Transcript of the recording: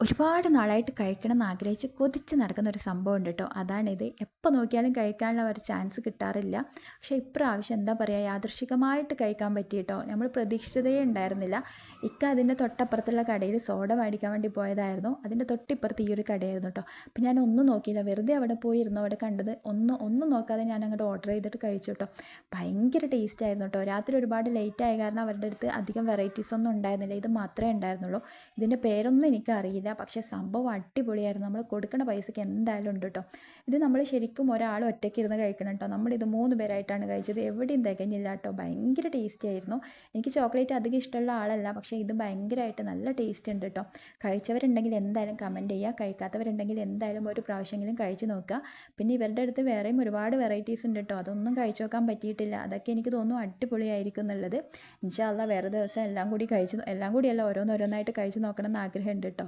ഒരുപാട് നാളായിട്ട് കഴിക്കണം എന്ന് ആഗ്രഹിച്ച് കൊതിച്ച് നടക്കുന്ന ഒരു സംഭവം ഉണ്ട് കേട്ടോ. അതാണിത്. എപ്പോൾ നോക്കിയാലും കഴിക്കാനുള്ള ഒരു ചാൻസ് കിട്ടാറില്ല. പക്ഷേ ഇപ്രാവശ്യം എന്താ പറയുക യാദൃശികമായിട്ട് കഴിക്കാൻ പറ്റി കേട്ടോ. നമ്മൾ പ്രതീക്ഷിച്ചതേ ഉണ്ടായിരുന്നില്ല. ഇക്ക അതിന്റെ തൊട്ടപ്പുറത്തുള്ള കടയിൽ സോഡ മേടിക്കാൻ വേണ്ടി പോയതായിരുന്നു. അതിന്റെ തൊട്ടിപ്പുറത്ത് ഈ ഒരു കടയായിരുന്നു കേട്ടോ. അപ്പം ഞാൻ ഒന്നും നോക്കിയില്ല. വെറുതെ അവിടെ പോയിരുന്നു അവിടെ കണ്ടത്. ഒന്നും ഒന്നും നോക്കാതെ ഞാൻ അങ്ങോട്ട് ഓർഡർ ചെയ്തിട്ട് കഴിച്ചു കേട്ടോ. ഭയങ്കര ടേസ്റ്റ് ആയിരുന്നു കേട്ടോ. രാത്രി ഒരുപാട് ലേറ്റ് ആയ കാരണം അവരുടെ അടുത്ത് അധികം വെറൈറ്റീസ് ഒന്നും ഉണ്ടായിരുന്നില്ല. ഇത് മാത്രമേ ഉണ്ടായിരുന്നുള്ളൂ. ഇതിന്റെ പേരൊന്നും എനിക്കറിയില്ല. പക്ഷേ സംഭവം അടിപൊളിയായിരുന്നു. നമ്മൾ കൊടുക്കുന്ന പൈസയ്ക്ക് എന്തായാലും ഉണ്ട് കേട്ടോ ഇത് നമ്മൾ ശരിക്കും ഒരാൾ ഒറ്റയ്ക്ക് ഇരുന്ന് കഴിക്കണം കേട്ടോ നമ്മളിത് മൂന്ന് പേരായിട്ടാണ് കഴിച്ചത്. എവിടെയും തികഞ്ഞില്ല കേട്ടോ ഭയങ്കര ടേസ്റ്റി ആയിരുന്നു. എനിക്ക് ചോക്ലേറ്റ് അധികം ഇഷ്ടമുള്ള ആളല്ല. പക്ഷേ ഇത് ഭയങ്കരമായിട്ട് നല്ല ടേസ്റ്റ് ഉണ്ട് കേട്ടോ കഴിച്ചവരുണ്ടെങ്കിൽ എന്തായാലും കമന്റ് ചെയ്യുക കഴിക്കാത്തവരുണ്ടെങ്കിൽ എന്തായാലും ഒരു പ്രാവശ്യമെങ്കിലും കഴിച്ച് നോക്കുക പിന്നെ ഇവരുടെ അടുത്ത് വേറെയും ഒരുപാട് വെറൈറ്റീസ് ഉണ്ട് കേട്ടോ അതൊന്നും കഴിച്ചു നോക്കാൻ പറ്റിയിട്ടില്ല. അതൊക്കെ എനിക്ക് തോന്നുന്നു അടിപൊളിയായിരിക്കും എന്നുള്ളത്. ഇൻഷാല്ല വേറെ ദിവസം എല്ലാം കൂടി കഴിച്ചു എല്ലാം കൂടിയല്ല ഓരോന്നോരോന്നായിട്ട് കഴിച്ച് നോക്കണം എന്ന് ആഗ്രഹമുണ്ട് കേട്ടോ